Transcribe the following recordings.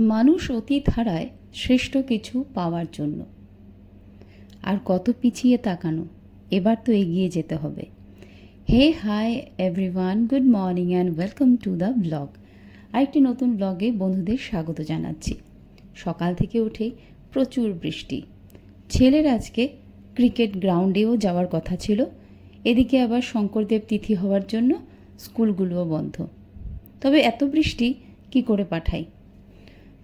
মানুষ অতীত হারায় শ্রেষ্ঠ কিছু পাওয়ার জন্য। আর কত পিছিয়ে তাকানো, এবার তো এগিয়ে যেতে হবে। Hey, hi, everyone, good morning and welcome to the blog. আরেকটি নতুন ব্লগে বন্ধুদের স্বাগত জানাচ্ছি। সকাল থেকে উঠে প্রচুর বৃষ্টি। ছেলের আজকে ক্রিকেট গ্রাউন্ডেও যাওয়ার কথা ছিল। এদিকে আবার শঙ্করদেব তিথি হওয়ার জন্য স্কুলগুলোও বন্ধ। তবে এত বৃষ্টি কি করে পাঠাই?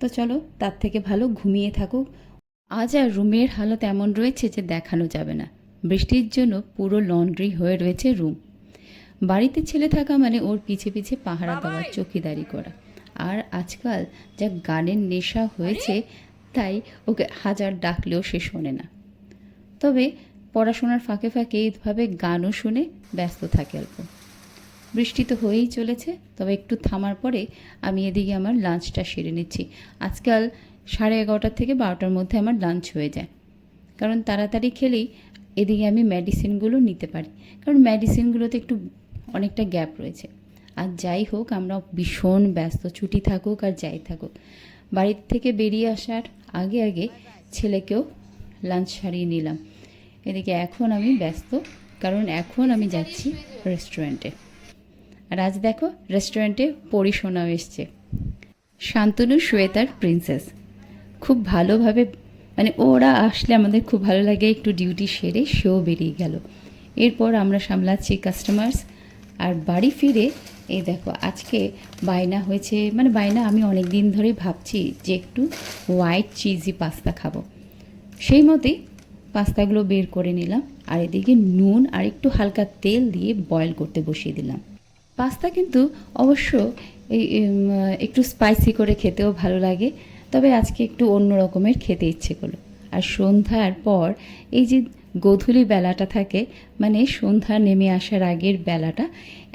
তো চলো তার থেকে ভালো ঘুমিয়ে থাকুক। আজ আর রুমের হালত এমন রয়েছে যে দেখানো যাবে না। বৃষ্টির জন্য পুরো লন্ড্রি হয়ে রয়েছে রুম। বাড়িতে ছেলে থাকা মানে ওর পিছে পিছে পাহারা দেওয়ার চকিদারি করা। আর আজকাল যা গানের নেশা হয়েছে তাই ওকে হাজার ডাকলেও সে শোনে না। তবে পড়াশোনার ফাঁকে ফাঁকে এইভাবে গানও শুনে ব্যস্ত থাকে অল্প। বৃষ্টি তো হয়েই চলেছে, তবে একটু থামার পরে আমি এদিকে আমার লাঞ্চটা সেরে নিচ্ছি। আজকাল সাড়ে এগারোটার থেকে বারোটার মধ্যে আমার লাঞ্চ হয়ে যায়। কারণ তাড়াতাড়ি খেলেই এদিকে আমি মেডিসিনগুলো নিতে পারি। কারণ মেডিসিনগুলোতে একটু অনেকটা গ্যাপ রয়েছে। আর যাই হোক, আমরা ভীষণ ব্যস্ত, ছুটি থাকুক আর যাই থাকুক। বাড়ির থেকে বেরিয়ে আসার আগে আগে ছেলেকেও লাঞ্চ সারিয়ে নিলাম। এদিকে এখন আমি ব্যস্ত, কারণ এখন আমি যাচ্ছি রেস্টুরেন্টে আর আজ দেখো রেস্টুরেন্টে পরিশোনাও এসছে। শান্তনু শ্বেতার প্রিন্সেস খুব ভালোভাবে মানে ওরা আসলে আমাদের খুব ভালো লাগে, একটু ডিউটি সেরে সেও বেরিয়ে গেল। এরপর আমরা সামলাচ্ছি কাস্টমার্স আর বাড়ি ফিরে, এই দেখো, আজকে বায়না হয়েছে মানে বায়না আমি অনেক দিন ধরে ভাবছি যে একটু হোয়াইট চিজি পাস্তা খাব। সেই মতেই পাস্তাগুলো বের করে নিলাম, আর এদিকে নুন আর একটু হালকা তেল দিয়ে বয়েল করতে বসিয়ে দিলাম। পাস্তা কিন্তু অবশ্য এই একটু স্পাইসি করে খেতেও ভালো লাগে, তবে আজকে একটু অন্য রকমের খেতে ইচ্ছে করল। আর সন্ধ্যার পর এই যে গোধূলি বেলাটা থাকে মানে সন্ধ্যা নেমে আসার আগের বেলাটা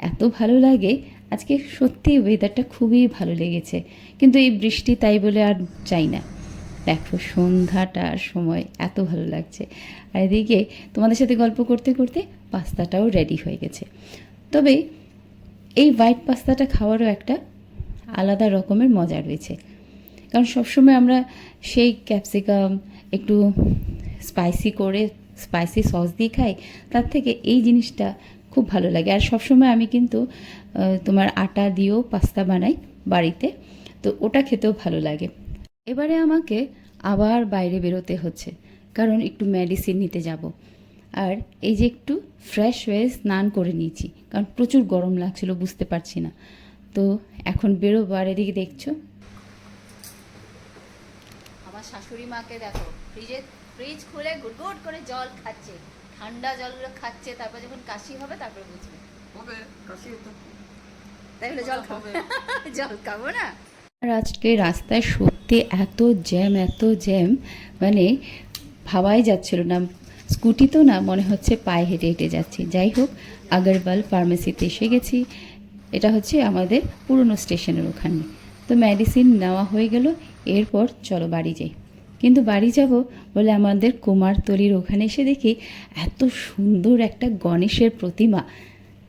এত ভালো লাগে, আজকে সত্যি ওয়েদারটা খুবই ভালো লেগেছে। কিন্তু এই বৃষ্টি তাই বলে আর চাই না। দেখো সন্ধ্যাটার সময় এত ভালো লাগছে। আর এদিকে তোমাদের সাথে গল্প করতে করতে পাস্তাটাও রেডি হয়ে গেছে। তবে এই হোয়াইট পাস্তাটা খাওয়ারও একটা আলাদা রকমের মজা রয়েছে। কারণ সবসময় আমরা সেই ক্যাপসিকাম একটু স্পাইসি করে স্পাইসি সস দিয়ে খাই, তার থেকে এই জিনিসটা খুব ভালো লাগে। আর সবসময় আমি কিন্তু তোমার আটা দিয়েও পাস্তা বানাই বাড়িতে, তো ওটা খেতেও ভালো লাগে। এবারে আমাকে আবার বাইরে বেরোতে হচ্ছে, কারণ একটু মেডিসিন নিতে যাব। আর এই যে একটু ফ্রেশ হয়ে স্নান করে নিয়েছি কারণ প্রচুর গরম লাগছিল বুঝতে পারছি না। তো এখন বেরোবো আর এদিকে দেখছ? আমার শাশুড়ি মাকে দেখো ফ্রিজে ফ্রিজ খুলে গুট গুট করে জল খাচ্ছে। ঠান্ডা জলগুলো খাচ্ছে তারপর যখন কাশি হবে তারপরে বুঝবে। হবে কাশি তো তাই বলে জল খাব? জল খাব না? আর আজকে রাস্তায় সত্যি এত জ্যাম এত জ্যাম মানে ভাবাই যাচ্ছিল না। স্কুটি তো না, মনে হচ্ছে পায়ে হেঁটে হেঁটে যাচ্ছি। যাই হোক, আগরওয়াল ফার্মেসিতে এসে গেছি। এটা হচ্ছে আমাদের পুরনো স্টেশনের ওখানে। তো মেডিসিন নেওয়া হয়ে গেল, এরপর চলো বাড়ি যাই। কিন্তু বাড়ি যাব বলে আমাদের কুমারতলির ওখানে এসে দেখি এত সুন্দর একটা গণেশের প্রতিমা।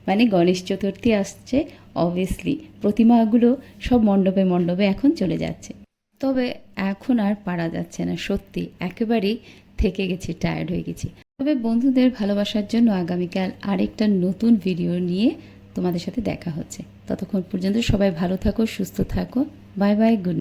মানে গণেশ চতুর্থী আসছে অবভিয়াসলি প্রতিমাগুলো সব মণ্ডপে মণ্ডপে এখন চলে যাচ্ছে। তবে এখন আর পারা যাচ্ছে না, সত্যি। একেবারেই থেকে গেছি টায়ার্ড হয়ে গেছি। তবে বন্ধুদের ভালোবাসার জন্য আগামীকাল আরেকটা নতুন ভিডিও নিয়ে তোমাদের সাথে দেখা হচ্ছে। ততক্ষণ পর্যন্ত সবাই ভালো থাকো, সুস্থ থাকো। Bye bye good